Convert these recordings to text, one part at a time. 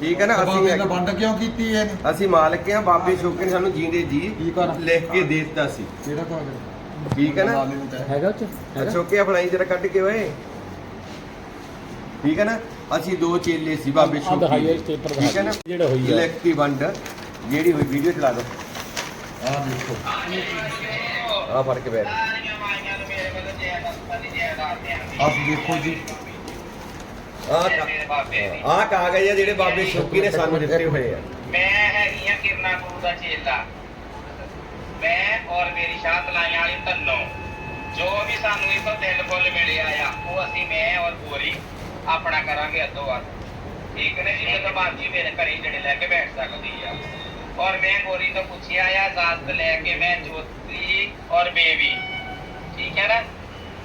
ਠੀਕ ਹੈ ਨਾ ਨੇ ਅਸੀਂ ਵੰਡ ਕਿਉਂ ਕੀਤੀ ਇਹਨੇ? ਅਸੀਂ ਮਾਲਕ ਆ ਬਾਬੇ ਸ਼ੋਕੇ ਨੇ ਸਾਨੂੰ ਜੀਂਦੇ ਜੀ ਲਿਖ ਕੇ ਦੇ ਦਿੱਤਾ ਸੀ। ਕਿਹੜਾ ਕਾਗਜ਼ ਠੀਕ ਹੈ ਨਾ। ਹੈਗਾ ਉੱਚ ਹੈਗਾ? ਸ਼ੋਕੇ ਫੜਾਈ ਜਰਾ ਕੱਢ ਕੇ ਓਏ। ਠੀਕ ਹੈ ਨਾ? ਅਸੀਂ ਦੋ ਚੇਲੇ ਸੀ ਬਾਬੇ ਆ ਸ਼ੋਕੇ ਦਿਖਾਈਏ ਪੇਪਰ ਠੀਕ ਹੈ ਨਾ? ਜਿਹੜਾ ਹੋਈ ਆ। ਲਿਖਤੀ ਵੰਡ ਜਿਹੜੀ ਹੋਈ ਵੀਡੀਓ ਚਲਾ ਦੋ। ਆਹ ਦੇਖੋ। ਆ ਫੜ ਕੇ ਬੈਠ। ਆਹ ਦੇਖੋ ਜੀ। ਆ ਆ ਕਾਗਜ਼ ਆ ਜਿਹੜੇ ਬਾਬੇ ਸ਼ੋਕੀ ਨੇ ਸਾਨੂੰ ਦਿੱਤੇ ਹੋਏ ਆ। ਮੈਂ ਹੈਗੀ ਆ ਕਿਰਨਾ ਗੁਰੂ ਦਾ ਚੇਲਾ। ਮੈਂ ਔਰ ਮੇਰੀ ਸ਼ਾਹ ਤਲਾਈਆਂ ਵਾਲੀ ਧੰਨੋ। ਜੋ ਵੀ ਸਾਨੂੰ ਇਸ ਦਿਲ ਫੁੱਲ ਮਿਲਿਆ ਆ ਉਹ ਅਸੀਂ, ਮੈਂ ਔਰ ਗੋਰੀ ਆਪਣਾ ਕਰਾਂਗੇ ਅੱਧੋ ਵੱਧ ਠੀਕ ਨੇ ਜੀ? ਜਦੋਂ ਬਾਜੀ ਮੇਰੇ ਘਰੇ ਜਿਹੜੇ ਲੈ ਕੇ ਬੈਠ ਸਕਦੀ ਆ। ਔਰ ਮੈਂ ਗੋਰੀ ਤੋਂ ਪੁੱਛਿਆ ਆ ਇਜਾਜ਼ਤ ਲੈ ਕੇ ਮੈਂ ਜੋਤੀ ਔਰ ਬੇਬੀ ਠੀਕ ਹੈ ਨਾ?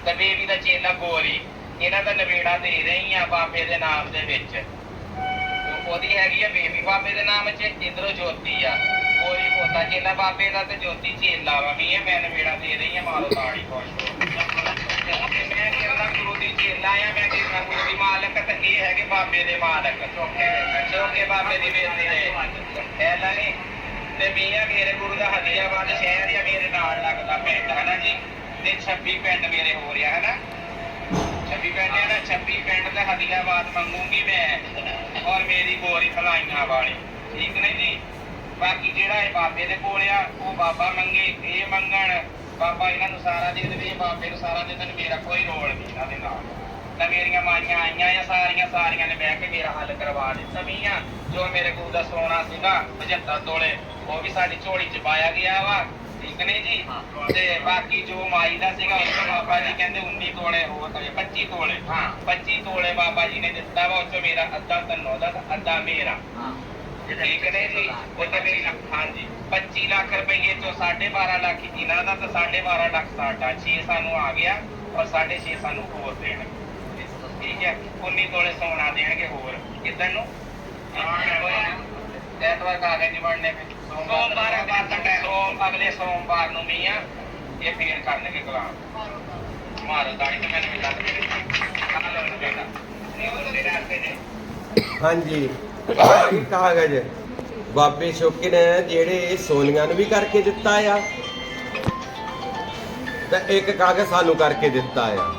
ਤੇ ਬੇਬੀ ਦਾ ਚੇਲਾ ਗੋਰੀ। ਇਹਨਾਂ ਦਾ ਨਵੇੜਾ ਦੇ ਰਹੀ ਆ ਬਾਬੇ ਦੇ ਨਾਮ ਦੇ ਵਿੱਚ। ਉਹਦੀ ਹੈਗੀ ਆ ਬੇਬੀ ਬਾਬੇ ਦੇ ਨਾਮ 'ਚ ਇਧਰੋਂ ਜੋਤੀ ਆ। ਗੋਰੀ ਪੋਤਾ ਚੇਲਾ ਬਾਬੇ ਦਾ ਤੇ ਜੋਤੀ ਚੇਲਾ ਵਾ। ਵੀ ਇਹ ਮੈਂ ਨਵੇੜਾ ਦੇ ਰਹੀ ਆ ਮਾਰੋ ਤਾੜੀ ਖੁਸ਼ ਮੈਂ ਕਿਰਨਾ ਗੁਰੂ ਦੀ ਚੇਲਾ ਆ, ਮੈਂ ਕਿਰਨਾ ਗੁਰੂ ਦੀ ਮਾਲਕ ਤੇ ਇਹ ਹੈਗੇ ਬਾਬੇ ਦੇ ਮਾਲਕ। ਚੋਕੇ ਬਾਬੇ ਦੀ ਬੇਟੀ ਨੇ ਐ ਨਹੀਂ ਤੇ ਮੀਆਂ ਮੇਰੇ ਗੁਰੂ ਦਾ ਹਦੀਆਬਾਦ ਸ਼ਹਿਰ ਆ, ਮੇਰੇ ਨਾਲ ਲੱਗਦਾ ਪਿੰਡ ਹੈ ਨਾ ਜੀ? ਤੇ 26 ਪਿੰਡ ਮੇਰੇ ਹੋ ਰਿਹਾ ਹੈ ਨਾ ਪਿੰਡ ਹੈ ਨਾ 26 ਪਿੰਡ ਤੇ ਹਦੀਆਬਾਦ ਮੰਗੂਗੀ ਮੈਂ ਔਰ ਮੇਰੀ ਗੋਰੀ ਫਲਾਈਆਂ ਵਾਲੀ। ਠੀਕ ਨਹੀਂ ਜੀ? ਬਾਕੀ ਜਿਹੜਾ ਇਹ ਬਾਬੇ ਦੇ ਕੋਲ ਆ, ਉਹ ਬਾਬਾ ਮੰਗੇ, ਇਹ ਮੰਗਣ। ਬਾਬਾ ਇਹਨਾਂ ਨੂੰ ਸਾਰਾ ਦੇ ਦੇਵੇ ਬਾਬੇ ਨੂੰ ਸਾਰਾ ਦੇ ਦੇਣ, ਮੇਰਾ ਕੋਈ ਰੋਲ ਨਹੀਂ ਇਹਨਾਂ ਦੇ ਨਾਲ। ਤਾਂ ਮੇਰੀਆਂ ਮਾਈਆਂ ਆਈਆਂ ਆ ਸਾਰੀਆਂ ਸਾਰੀਆਂ ਨੇ ਬਹਿ ਕੇ ਮੇਰਾ ਹੱਲ ਕਰਵਾ ਦਿੱਤਾ ਮੀਆਂ। ਜੋ ਮੇਰੇ ਕੋਲ ਦਾ ਸੋਨਾ ਸੀਗਾ 75 ਤੋਲੇ, ਉਹ ਵੀ ਸਾਡੀ ਝੋਲੀ ਚ ਪਾਇਆ ਗਿਆ ਵਾ। ਠੀਕ ਨਹੀਂ ਜੀ ਤੇ ਬਾਕੀ ਜੋ ਮਾਈ ਦਾ ਸੀਗਾ ਉਸ ਤੋਂ ਬਾਬਾ ਜੀ ਕਹਿੰਦੇ 19 ਤੋਲੇ ਹੋਰ ਤਾਂ 25 ਤੋਲੇ। ਹਾਂ। 25 ਤੋਲੇ ਬਾਬਾ ਜੀ ਨੇ ਦਿੱਤਾ ਵਾ ਉਸ ਮੇਰਾ ਅੱਧਾ ਤਨੋ ਦਾ ਤੇ ਅੱਧਾ ਮੇਰਾ। ਠੀਕ ਨੇ ਜੀ? ਉਹ ਤਾਂ ਮੇਰੀ ਹਾਂਜੀ। 25 ਲੱਖ ਰੁਪਏ ਚੋਂ 12.5 ਲੱਖ ਇਹਨਾਂ ਦਾ ਤੇ 12.5 ਲੱਖ ਸਾਡਾ 6 ਸਾਨੂੰ ਆ ਗਿਆ ਔਰ 6.5 ਸਾਨੂੰ ਹੋਰ ਦੇਣ। ਠੀਕ ਹੈ? 19 ਤੋਲੇ ਸੋਨਾ ਦੇਣਗੇ ਹੋਰ। ਕਿਦਾਂ ਨੂੰ? ਐਤਵਾਰ ਕਾਗਜ਼ ਬਣਨੇ ਫਿਰ ਸੋਮਵਾਰ ਅਗਲੇ ਸੋਮਵਾਰ ਨੂੰ ਮੀਆਂ ਇਹ ਫੇਰ ਕਰਨਗੇ ਗੁਲਾਮ। ਮਾਰੋ ਦਾੜੀ ਤੇ ਮੈਨੂੰ ਵੀ ਲੱਗ ਗਈ ਆ ਬੇਟਾ। ਨਹੀਂ, ਉਹ ਤੇਰੇ ਹੱਥੇ ਨੇ ਹਾਂਜੀ। ਆਹ ਇਹ ਕਾਗਜ਼। ਬਾਬੇ ਸ਼ੋਕੀ ਨੇ ਜਿਹੜੇ ਸੋਨੀਆਂ ਨੂੰ ਵੀ ਕਰਕੇ ਦਿੱਤਾ ਆ, ਤੇ ਇੱਕ ਕਾਗਜ਼ ਸਾਨੂੰ ਕਰਕੇ ਦਿੱਤਾ ਆ।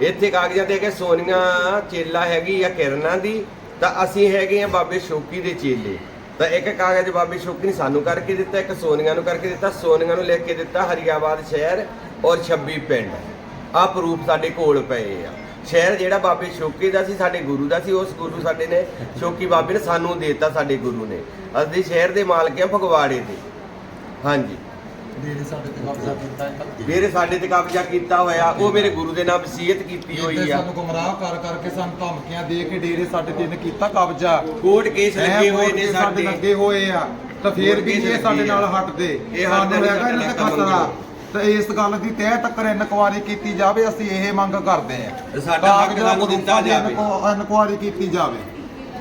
ਇੱਥੇ ਕਾਗਜ਼ਾਂ ਤੇ ਕਿ ਸੋਨੀਆ ਚੇਲਾ ਹੈਗੀ ਆ ਕਿਰਨਾਂ ਦੀ, ਤਾਂ ਅਸੀਂ ਹੈਗੇ ਆ ਬਾਬੇ ਸ਼ੋਕੀ ਦੇ ਚੇਲੇ। ਤਾਂ ਇੱਕ ਕਾਗਜ਼ ਬਾਬੇ ਸ਼ੋਕੀ ਨੇ ਸਾਨੂੰ ਕਰਕੇ ਦਿੱਤਾ, ਇੱਕ ਸੋਨੀਆ ਨੂੰ ਕਰਕੇ ਦਿੱਤਾ, ਸੋਨੀਆ ਨੂੰ ਲਿਖ ਕੇ ਦਿੱਤਾ ਹਰੀਆਬਾਦ ਸ਼ਹਿਰ ਔਰ 26 ਪਿੰਡ। ਆਹ ਪ੍ਰੂਫ ਸਾਡੇ ਕੋਲ ਪਏ ਆ। ਸ਼ਹਿਰ ਜਿਹੜਾ ਬਾਬੇ ਸ਼ੋਕੀ ਦਾ ਸੀ, ਸਾਡੇ ਗੁਰੂ ਦਾ ਸੀ, ਉਸ ਗੁਰੂ ਸਾਡੇ ਨੇ ਸ਼ੋਕੀ ਬਾਬੇ ਨੇ ਸਾਨੂੰ ਦੇਤਾ, ਸਾਡੇ ਗੁਰੂ ਨੇ। ਅਸੀਂ ਸ਼ਹਿਰ ਦੇ ਮਾਲਕ ਆ ਫਗਵਾੜੇ ਦੇ। ਹਾਂਜੀ। ਡੇਰੇ ਸਾਡੇ ਤੇ ਕਬਜ਼ਾ ਕੀਤਾ ਹੈ ਧੱਕੇ। ਮੇਰੇ ਸਾਡੇ ਤੇ ਕਬਜ਼ਾ ਕੀਤਾ ਹੋਇਆ ਉਹ ਮੇਰੇ ਗੁਰੂ ਦੇ ਨਾਮ ਵਸੀਅਤ ਕੀਤੀ ਹੋਈ ਆ। ਸਾਨੂੰ ਗੁੰਮਰਾਹ ਕਰ ਕਰਕੇ ਸਾਨੂੰ ਧਮਕੀਆਂ ਦੇ ਕੇ ਡੇਰੇ ਸਾਡੇ ਤੇ ਇਹਨੇ ਕੀਤਾ ਕਬਜ਼ਾ। ਕੋਰਟ ਕੇਸ ਲੱਗੇ ਹੋਏ ਨੇ ਸਾਡੇ ਲੱਗੇ ਹੋਏ ਆ ਤਾਂ ਫੇਰ ਵੀ ਇਹ ਸਾਡੇ ਨਾਲ। ਹਟਦੇ। ਇਹ ਸਾਨੂੰ ਹਟਦੇ ਹੈਗਾ ਇਹਨਾਂ ਤੇ ਸਾਡਾ ਖਤਰਾ। ਤੇ ਇਸ ਗੱਲ ਦੀ ਤਹਿ ਤੱਕ ਇਨਕੁਆਰੀ ਕੀਤੀ ਜਾਵੇ ਅਸੀਂ ਇਹ ਮੰਗ ਕਰਦੇ ਆ ਸਾਡਾ ਹੱਕ ਸਾਨੂੰ ਦਿੱਤਾ ਜਾਵੇ। ਇਨਕੁਆਰੀ ਕੀਤੀ ਜਾਵੇ।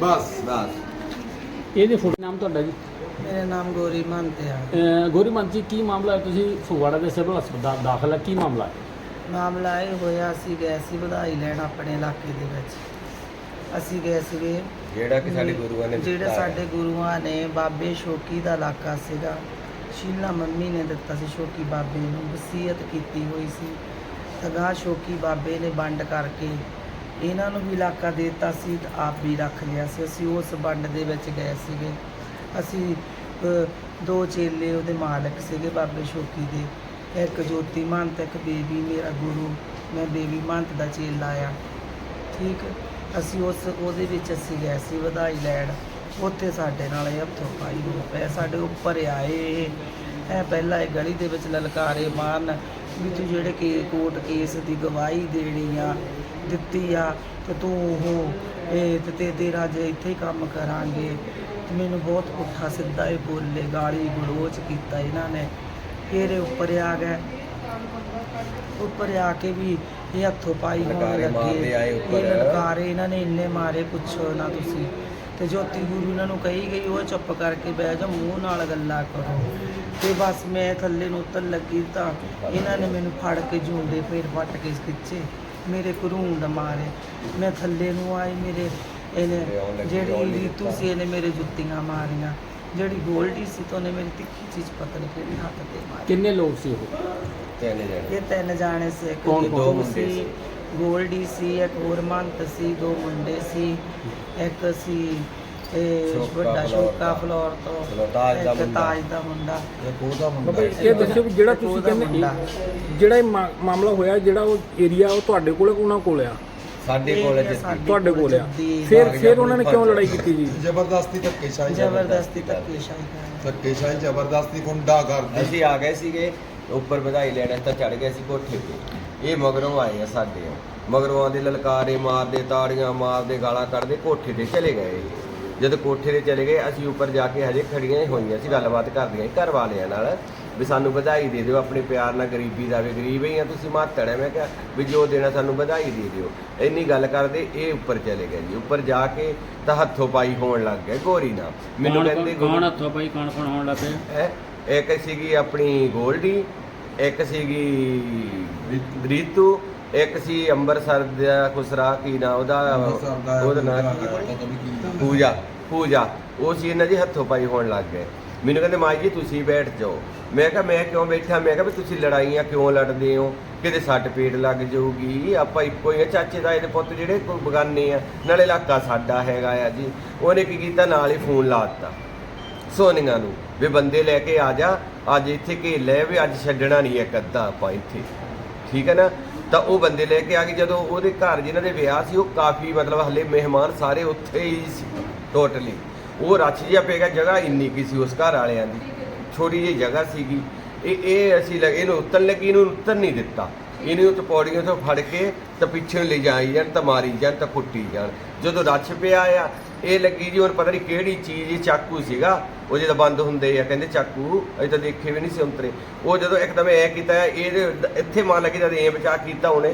ਬਸ ਬਸ। ਇਹਦੇ ਫੋਟੋ ਨਾਮ ਤੁਹਾਡਾ ਜੀ। ਮੇਰਾ ਨਾਮ ਗੋਰੀ ਮਹੰਤ ਆ। ਅਹ ਗੋਰੀਮੰਤ ਜੀ ਕੀ ਮਾਮਲਾ ਹੈ? ਤੁਸੀਂ ਫਗਵਾੜਾ ਦੇ ਸਿਵਲ ਹਸਪਤਾਲ ਦਾਖਲ ਹੈ। ਕੀ ਮਾਮਲਾ ਹੈ? ਮਾਮਲਾ ਇਹ ਹੋਇਆ ਅਸੀਂ ਗਏ ਸੀ ਵਧਾਈ ਲੈਣ ਆਪਣੇ ਇਲਾਕੇ ਦੇ ਵਿੱਚ। ਅਸੀਂ ਗਏ ਸੀਗੇ। ਜਿਹੜਾ ਕਿ ਸਾਡੇ ਗੁਰੂਆਂ ਨੇ ਜਿਹੜੇ ਦਿੱਤਾ ਹੈ। ਸਾਡੇ ਗੁਰੂਆਂ ਨੇ ਬਾਬੇ ਸ਼ੋਕੀ ਦਾ ਇਲਾਕਾ ਸੀਗਾ। ਸ਼ੀਲਾ ਮੰਮੀ ਨੇ ਦਿੱਤਾ ਸੀ ਸ਼ੋਕੀ ਬਾਬੇ ਨੂੰ। ਵਸੀਅਤ ਕੀਤੀ ਹੋਈ ਸੀ। ਤਗਾ ਸ਼ੋਕੀ ਬਾਬੇ ਨੇ ਵੰਡ ਕਰਕੇ ਇਹਨਾਂ ਨੂੰ ਵੀ ਇਲਾਕਾ ਦੇ ਦਿੱਤਾ ਸੀ ਤੇ ਆਪ ਵੀ ਰੱਖ ਲਿਆ ਸੀ। ਅਸੀਂ ਉਸ ਵੰਡ ਦੇ ਵਿੱਚ ਗਏ ਸੀਗੇ। ਅਸੀਂ ਦੋ ਚੇਲੇ ਉਹਦੇ ਮਾਲਕ ਸੀਗੇ ਬਾਬੇ ਸ਼ੋਕੀ ਦੇ। ਇੱਕ ਜੋਤੀ ਮਹੰਤ ਇੱਕ ਬੇਬੀ, ਮੇਰਾ ਗੁਰੂ। ਮੈਂ ਬੇਬੀ ਮਹੰਤ ਦਾ ਚੇਲਾ ਆ। ਠੀਕ? ਅਸੀਂ ਉਸ, ਉਹਦੇ ਵਿੱਚ ਅਸੀਂ ਗਏ ਸੀ ਵਧਾਈ ਲੈਣ। ਉੱਥੇ ਸਾਡੇ ਨਾਲ ਇਹ ਹੱਥੋਂ ਪਾਈ ਹੋ ਪਏ ਸਾਡੇ ਉੱਪਰ ਆਏ। ਇਹ ਪਹਿਲਾਂ ਇਹ ਗਲੀ ਦੇ ਵਿੱਚ ਲਲਕਾਰੇ ਮਾਰਨ ਵੀ ਤੂੰ ਜਿਹੜੇ ਕਿ, ਕੋਰਟ ਕੇਸ ਦੀ ਗਵਾਹੀ ਦੇਣੀ ਆ, ਦਿੱਤੀ ਆ, ਤੇ ਤੂੰ ਉਹ, ਇਹ ਤੇ ਤੇਰਾ ਜੇ ਇੱਥੇ ਹੀ ਕੰਮ ਕਰਾਂਗੇ। ਮੈਨੂੰ ਬਹੁਤ ਪੁੱਠਾ ਸਿੱਧਾ ਇਹ ਬੋਲੇ ਗਾਲੀ ਗਲੋਚ ਕੀਤਾ ਇਹਨਾਂ ਨੇ। ਫਿਰ ਇਹ ਉੱਪਰ ਆ ਗਏ। ਉੱਪਰ ਆ ਕੇ ਵੀ ਇਹ ਹੱਥੋਂ ਪਾਈ ਹੋਣ ਲੱਗੇ। ਮਾਰਦੇ ਆਏ ਉੱਪਰ। ਇਹ ਲਲਕਾਰੇ ਇਹਨਾਂ ਨੇ ਇੰਨੇ ਮਾਰੇ ਪੁੱਛੋ ਨਾ ਤੁਸੀਂ। ਤੇ ਜੋਤੀ ਗੁਰੂ ਇਹਨਾਂ ਨੂੰ ਕਹੀ ਗਈ ਉਹ ਚੁੱਪ ਕਰਕੇ ਬਹਿ ਜਾ ਮੂੰਹ ਨਾਲ ਗੱਲਾਂ ਕਰੋ। ਤੇ ਬਸ ਮੈਂ ਥੱਲੇ ਨੂੰ ਉਤਰ ਲੱਗੀ ਤਾਂ ਇਹਨਾਂ ਨੇ ਮੈਨੂੰ ਫੜ ਕੇ ਝੁੰਡੇ ਫੇਰ ਫੱਟ ਕੇ ਖਿੱਚੇ ਮੇਰੇ ਘਰੂੰਡ ਮਾਰੇ। ਮੈਂ ਥੱਲੇ ਨੂੰ ਆਈ ਮੇਰੇ ਇਹਨੇ ਜਿਹੜੀ ਰੀਤੂ ਸੀ ਇਹਨੇ ਮੇਰੇ ਜੁੱਤੀਆਂ ਮਾਰੀਆਂ ਜਿਹੜੀ ਗੋਲਡੀ ਸੀ ਤਾਂ ਉਹਨੇ ਮੇਰੀ ਤਿੱਖੀ ਚੀਜ਼ ਪਤਾ ਨਹੀਂ ਕਿਹੜੀ ਹੱਥ ਤੇ ਮਾਰੀ ਕਿੰਨੇ ਲੋਕ ਸੀ ਉਹ ਤਿੰਨ ਜਣੇ ਇਹ ਤਿੰਨ ਜਾਣੇ ਸੀ ਇੱਕ ਕੌਣ- ਦੋ ਮੁੰਡੇ ਸੀ। ਗੋਲਡੀ ਸੀ ਇੱਕ ਹੋਰ ਮੰਤ ਸੀ ਦੋ ਮੁੰਡੇ ਸੀ ਇੱਕ ਸੀ ਇਹ ਸ਼ੋਕਾ ਵੱਡਾ ਫਲੋਰ ਸ਼ੋਕਾ ਦਾ। ਫਲੋਰ ਤੋਂ ਚਲੋ, ਤਾਜ ਦਾ ਇੱਕ ਮੁੰਡਾ। ਤਾਜ ਦਾ ਮੁੰਡਾ ਇੱਕ ਉਹਦਾ ਮੁੰਡਾ ਬਾਬਾ ਇਹ ਦੱਸਿਓ ਵੀ ਜਿਹੜਾ ਤੁਸੀਂ ਉਹਦਾ ਕਹਿੰਦੇ ਮੁੰਡਾ। ਜਿਹੜਾ ਇਹ ਮਾ- ਮਾਮਲਾ ਹੋਇਆ ਜਿਹੜਾ ਉਹ ਏਰੀਆ ਉਹ ਤੁਹਾਡੇ ਕੋਲ ਉਹਨਾਂ ਕੋਲ ਆ ਸਾਡੇ ਕੋਲ ਹੈ ਜਿੱਤੀ ਸਾਡੀ ਤੁਹਾਡੇ ਕੋਲ ਆ। ਜੱਦੀ। ਫਿਰ ਫਿਰ ਉਹਨਾਂ ਨੇ ਕਿਉਂ ਲੜਾਈ ਕੀਤੀ ਜੀ? ਜ਼ਬਰਦਸਤੀ ਧੱਕੇਸ਼ਾਹੀ ਜ਼ਬਰਦਸਤੀ ਧੱਕੇਸ਼ਾਹੀ ਧੱਕੇਸ਼ਾਹੀ ਜ਼ਬਰਦਸਤੀ ਗੁੰਡਾ ਕਰਦੀ। ਅਸੀਂ ਆ ਗਏ ਸੀਗੇ ਉੱਪਰ ਵਧਾਈ ਲੈਣ ਤਾਂ ਚੜ ਗਏ ਸੀ ਕੋਠੇ ਤੇ। ਇਹ ਮਗਰੋਂ ਆਏ ਆ ਸਾਡੇ ਮਗਰੋਂ ਆਉਂਦੇ ਲਲਕਾਰੇ ਮਾਰਦੇ ਤਾੜੀਆਂ ਮਾਰਦੇ ਗਾਲਾਂ ਕੱਢਦੇ ਕੋਠੇ ਤੇ ਚਲੇ ਗਏ। ਜਦ ਕੋਠੇ ਤੇ ਚਲੇ ਗਏ ਅਸੀਂ ਉੱਪਰ ਜਾ ਕੇ ਹਜੇ ਖੜੀਆਂ ਹੀ ਹੋਈਆਂ ਸੀ ਗੱਲਬਾਤ ਕਰਦੀਆਂ ਸੀ ਘਰ ਵਾਲਿਆਂ ਨਾਲ। ਵੀ ਸਾਨੂੰ ਵਧਾਈ ਦੇ ਦਿਓ ਆਪਣੇ ਪਿਆਰ ਨਾਲ ਗਰੀਬੀ ਦਾ ਵੀ ਗਰੀਬ ਹੀ ਆ ਤੁਸੀਂ ਮਾਤੜ ਹੈ ਮੈਂ ਕਿਹਾ ਵੀ ਜੋ ਦੇਣਾ ਸਾਨੂੰ ਵਧਾਈ ਦੇ ਦਿਓ। ਇੰਨੀ ਗੱਲ ਕਰਦੇ ਇਹ ਉੱਪਰ ਚਲੇ ਗਏ ਜੀ। ਉੱਪਰ ਜਾ ਕੇ ਤਾਂ ਹੱਥੋਂ ਪਾਈ ਹੋਣ ਲੱਗ ਗਏ ਗੋਰੀ ਨਾਲ। ਮੈਨੂੰ ਕਹਿੰਦੇ ਕੌਣ ਹੱਥੋਂ ਭਾਈ ਕੌਣ ਕੌਣ ਹੋਣ ਲੱਗ ਪਏ ਇੱਕ ਸੀਗੀ ਆਪਣੀ ਗੋਲਡੀ ਇੱਕ ਸੀਗੀ ਰੀਤੂ ਇੱਕ ਸੀ ਅੰਮ੍ਰਿਤਸਰ ਦਾ ਖੁਸਰਾ ਕੀ ਨਾ ਉਹਦਾ? ਉਹਦਾ ਨਾਂ ਕੀ? ਪੂਜਾ ਪੂਜਾ। ਉਹ ਸੀ ਇਹਨਾਂ ਦੀ ਹੱਥੋਂ ਪਾਈ ਹੋਣ ਲੱਗ ਗਏ। ਮੈਨੂੰ ਕਹਿੰਦੇ ਮਾਈ ਜੀ ਤੁਸੀਂ ਬੈਠ ਜਾਓ। ਮੈਂ ਕਿਹਾ, ਮੈਂ ਕਿਉਂ ਬੈਠਾ? ਮੈਂ ਕਿਹਾ ਵੀ ਤੁਸੀਂ ਲੜਾਈਆਂ ਕਿਉਂ ਲੜਦੇ ਹੋ? ਕਿਤੇ ਸੱਟ ਪੇਟ ਲੱਗ ਜਾਊਗੀ। ਆਪਾਂ ਇੱਕੋ ਹੀ ਆ, ਚਾਚੇ ਦਾ ਇਹਦੇ ਪੁੱਤ ਜਿਹੜੇ ਕੋਈ ਬਗਾਨੇ ਆ। ਨਾਲੇ ਇਲਾਕਾ ਸਾਡਾ ਹੈਗਾ ਆ ਜੀ। ਉਹਨੇ ਕੀ ਕੀਤਾ? ਨਾਲ ਹੀ ਫੋਨ ਲਾ ਦਿੱਤਾ ਸੋਨੀਆ ਨੂੰ ਵੀ ਬੰਦੇ ਲੈ ਕੇ ਆ ਜਾ। ਅੱਜ ਇੱਥੇ ਘੇਰ ਲੈ ਵੀ ਅੱਜ ਛੱਡਣਾ ਨਹੀਂ ਇੱਕ ਅੱਧਾ ਆਪਾਂ ਇੱਥੇ। ਠੀਕ ਹੈ ਨਾ? ਤਾਂ ਉਹ ਬੰਦੇ ਲੈ ਕੇ ਆ ਗਏ। ਜਦੋਂ ਉਹਦੇ ਘਰ ਜਿਨ੍ਹਾਂ ਦੇ ਵਿਆਹ ਸੀ, ਉਹ ਕਾਫੀ ਮਤਲਬ ਹਲੇ ਮਹਿਮਾਨ ਸਾਰੇ ਉੱਥੇ ਹੀ ਸੀ ਟੋਟਲੀ ਉਹ ਰੱਛ ਜਿਹਾ ਪਏਗਾ ਜਗ੍ਹਾ ਇੰਨੀ ਕੀ ਸੀ ਉਸ ਘਰ ਵਾਲਿਆਂ ਦੀ। ਛੋਟੀ ਜਿਹੀ ਜਗ੍ਹਾ ਸੀਗੀ। ਇਹ ਇਹ ਅਸੀਂ ਲੱਗੇ ਇਹਨੂੰ ਉੱਤਰ ਲੱਗੀ ਇਹਨੂੰ ਉੱਤਰ ਨਹੀਂ ਦਿੱਤਾ। ਇਹਨੂੰ ਉੱਤੇ ਪੌੜੀਆਂ ਤੋਂ ਫੜ ਕੇ ਤਾਂ ਪਿੱਛੇ ਲੈ ਜਾਈ ਜਾਣ ਤਾਂ ਮਾਰੀ ਜਾਣ ਤਾਂ ਕੁੱਟੀ ਜਾਣ। ਜਦੋਂ ਰੱਛ ਪਿਆ ਆ ਇਹ ਲੱਗੀ ਜੀ ਹੁਣ ਪਤਾ ਨਹੀਂ ਕਿਹੜੀ ਚੀਜ਼ ਇਹ ਚਾਕੂ ਸੀਗਾ। ਉਹ ਜਦੋਂ ਬੰਦ ਹੁੰਦੇ ਆ ਕਹਿੰਦੇ ਚਾਕੂ ਅਜੇ ਤਾਂ ਦੇਖੇ ਵੀ ਨਹੀਂ ਸੀ ਉਂਤਰੇ। ਉਹ ਜਦੋਂ ਇੱਕਦਮ ਐ ਕੀਤਾ ਇਹਦੇ ਇੱਥੇ ਮਾਰ ਲੱਗੀ ਜਦ ਐ ਬਚਾ ਕੀਤਾ ਉਹਨੇ।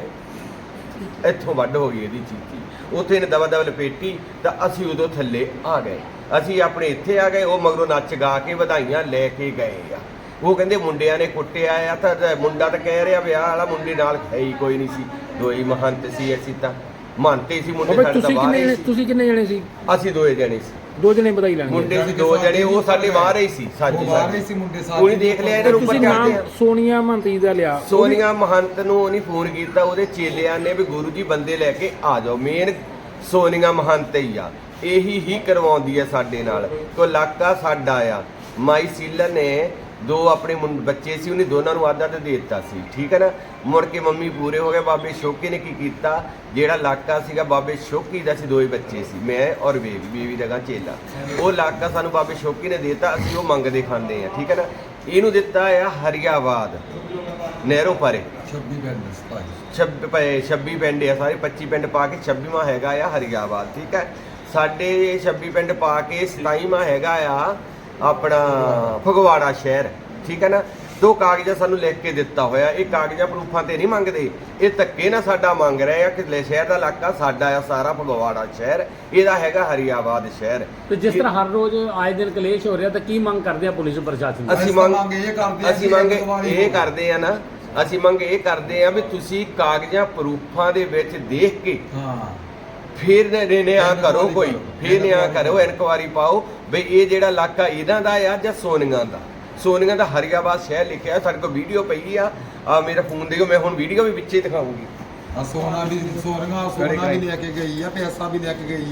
ਇੱਥੋਂ ਵੱਢ ਹੋ ਗਈ ਇਹਦੀ ਚੀਚੀ ਉੱਥੇ ਇਹਨੇ ਦਵਾ ਦਵਾ ਲਪੇਟੀ ਤਾਂ ਅਸੀਂ ਉਦੋਂ ਥੱਲੇ ਆ ਗਏ। ਅਸੀਂ ਆਪਣੇ ਇੱਥੇ ਆ ਗਏ ਉਹ ਮਗਰੋਂ ਨੱਚ ਗਾ ਕੇ ਵਧਾਈਆਂ ਲੈ ਕੇ ਗਏ ਆ। ਉਹ ਕਹਿੰਦੇ ਮੁੰਡਿਆਂ ਨੇ ਕੁੱਟਿਆ ਆ ਤਾਂ ਮੁੰਡਾ ਤਾਂ ਕਹਿ ਰਿਹਾ ਵਿਆਹ ਵਾਲਾ ਮੁੰਡੇ ਨਾਲ ਹੈ ਹੀ ਕੋਈ ਨਹੀਂ ਸੀ। ਦੋਈ ਮਹੰਤ ਸੀ ਅਸੀਂ ਤਾਂ। ਮੰਨਤੇ ਸੀ ਮੁੰਡੇ ਸਾਡੇ ਤਾਂ ਬਾਹਰ ਤੁਸੀਂ ਕਿੰਨੇ ਜਣੇ ਸੀ? ਅਸੀਂ ਦੋਏ ਜਣੇ ਸੀ। ਦੋ ਜਣੇ ਵਧਾਈ ਲੈਣਗੇ। ਮੁੰਡੇ ਸੀ ਦੋ ਜਣੇ ਉਹ ਸਾਡੇ ਬਾਹਰ ਹੀ ਸੀ ਸਾਜੀ ਉਹ ਬਾਹਰ ਹੀ ਸੀ ਮੁੰਡੇ ਸਾਰੇ। ਕੋਈ ਦੇਖ ਲਿਆ ਇਹਦੇ ਉੱਪਰ ਤੁਸੀਂ ਚੜਦੇ ਆ ਸੋਨੀਆ ਮੰਤੀ ਦਾ ਲਿਆ। ਸੋਨੀਆ ਮਹੰਤ ਨੂੰ ਉਹਨੇ ਫੋਨ ਕੀਤਾ ਉਹਦੇ ਚੇਲਿਆਂ ਨੇ ਵੀ ਗੁਰੂ ਜੀ ਬੰਦੇ ਲੈ ਕੇ ਆ ਜਾਓ ਮੇਨ ਸੋਨੀਆ ਮਹੰਤ ਹੀ ਆ। ਇਹੀ ਹੀ ਕਰਵਾਉਂਦੀ ਆ ਸਾਡੇ ਨਾਲ। ਕੋ ਇਲਾਕਾ ਸਾਡਾ ਆ। ਮਾਈ ਸੀਲਰ ਨੇ ਦੋ ਆਪਣੇ ਬੱਚੇ ਸੀ ਉਹਨੇ ਦੋਨਾਂ ਨੂੰ ਆਧਾ ਤੇ ਦੇ ਦਿੱਤਾ ਸੀ ਠੀਕ ਹੈ ਨਾ? ਮੁੜ ਕੇ ਮੰਮੀ ਪੂਰੇ ਹੋ ਗਏ ਬਾਬੇ ਸ਼ੋਕੀ ਨੇ ਕੀ ਕੀਤਾ? ਜਿਹੜਾ ਇਲਾਕਾ ਸੀਗਾ ਬਾਬੇ ਸ਼ੋਕੀ ਦਾ ਸੀ ਦੋਏ ਬੱਚੇ ਸੀ ਮੈਂ ਔਰ ਬੇਬੀ ਬੇਬੀ ਦਾ ਗਾ ਚੇਲਾ। ਉਹ ਇਲਾਕਾ ਸਾਨੂੰ ਬਾਬੇ ਸ਼ੋਕੀ ਨੇ ਦਿੱਤਾ ਅਸੀਂ ਉਹ ਮੰਗਦੇ ਖਾਂਦੇ ਆ ਠੀਕ ਹੈ ਨਾ? ਇਹਨੂੰ ਦਿੱਤਾ ਆ ਹਰੀਆਬਾਦ ਨਹਿਰੋ ਪਰੇ। 26 ਪਿੰਡ 27 ਛੱਬੀ ਪਏ 26 ਪਿੰਡ ਆ ਸਾਰੇ 25 ਪਿੰਡ ਪਾ ਕੇ 26ਵਾਂ ਹੈਗਾ ਆ ਹਰੀਆਬਾਦ ਠੀਕ ਹੈ? ਸਾਡੇ 26 ਪਿੰਡ ਪਾ ਕੇ 27ਵਾਂ ਹੈਗਾ ਆ ਆਪਣਾ ਫਗਵਾੜਾ ਸ਼ਹਿਰ ਠੀਕ ਹੈ ਨਾ ਦੋ ਕਾਗਜ਼ਾਂ ਸਾਨੂੰ ਲਿਖ ਕੇ ਦਿੱਤਾ ਹੋਇਆ ਇਹ ਕਾਗਜ਼ਾਂ ਪ੍ਰੂਫਾਂ ਤੇ ਨਹੀਂ ਮੰਗਦੇ ਇਹ ਧੱਕੇ ਨਾਲ ਸਾਡਾ ਮੰਗ ਰਹੇ ਆ ਕਿ ਲੈ ਸ਼ਹਿਰ ਦਾ ਇਲਾਕਾ ਸਾਡਾ ਆ ਸਾਰਾ ਫਗਵਾੜਾ ਸ਼ਹਿਰ ਇਹਦਾ ਹੈਗਾ ਹਰੀਆਬਾਦ ਸ਼ਹਿਰ ਤੇ ਜਿਸ ਤਰ੍ਹਾਂ ਹਰ ਰੋਜ਼ ਆਏ ਦਿਨ ਕਲੇਸ਼ ਹੋ ਰਿਹਾ ਤਾਂ ਕੀ ਮੰਗ ਕਰਦੇ ਆ ਪੁਲਿਸ ਪ੍ਰਸ਼ਾਸਨ? ਅਸੀਂ ਮੰਗ ਮੰਗ ਇਹ ਕਰਦੇ ਆ ਅਸੀਂ ਮੰਗ ਇਹ। ਕਰਦੇ ਆ ਨਾ ਅਸੀਂ ਮੰਗ ਇਹ ਕਰਦੇ ਆ ਵੀ ਤੁਸੀਂ ਕਾਗਜ਼ਾਂ ਪ੍ਰੂਫਾਂ ਦੇ ਵਿੱਚ ਦੇਖ ਕੇ ਹਾਂ ਫਿਰ ਨੇ ਨੇ- ਨੇ ਆ ਕਰੋ ਕੋਈ। ਫਿਰ ਨੇ ਆ ਇਨਕੁਆਇਰੀ ਕਰੋ ਇਨਕੁਆਰੀ ਪਾਓ ਵੀ ਇਹ ਜਿਹੜਾ ਇਲਾਕਾ ਇਹਨਾਂ ਦਾ ਆ ਜਾਂ ਸੋਨੀਆਂ ਦਾ? ਸੋਨੀਆਂ ਦਾ ਹਰੀਆਬਾਦ ਸ਼ਹਿਰ ਲਿਖਿਆ ਸਾਡੇ ਕੋਲ ਵੀਡੀਓ ਪਈ ਆ। ਆ ਮੇਰਾ ਫੋਨ ਦੇਖੋ ਮੈਂ ਹੁਣ ਵੀਡੀਓ ਵੀ ਵਿੱਚੇ ਦਿਖਾਉਂਗੀ। ਆ ਸੋਨਾ ਵੀ ਸੋਨੀਆਂ ਸੋਨਾ ਵੀ ਲੈ ਕੇ ਗਈ ਆ ਪੈਸਾ ਵੀ ਲੈ ਕੇ ਗਈ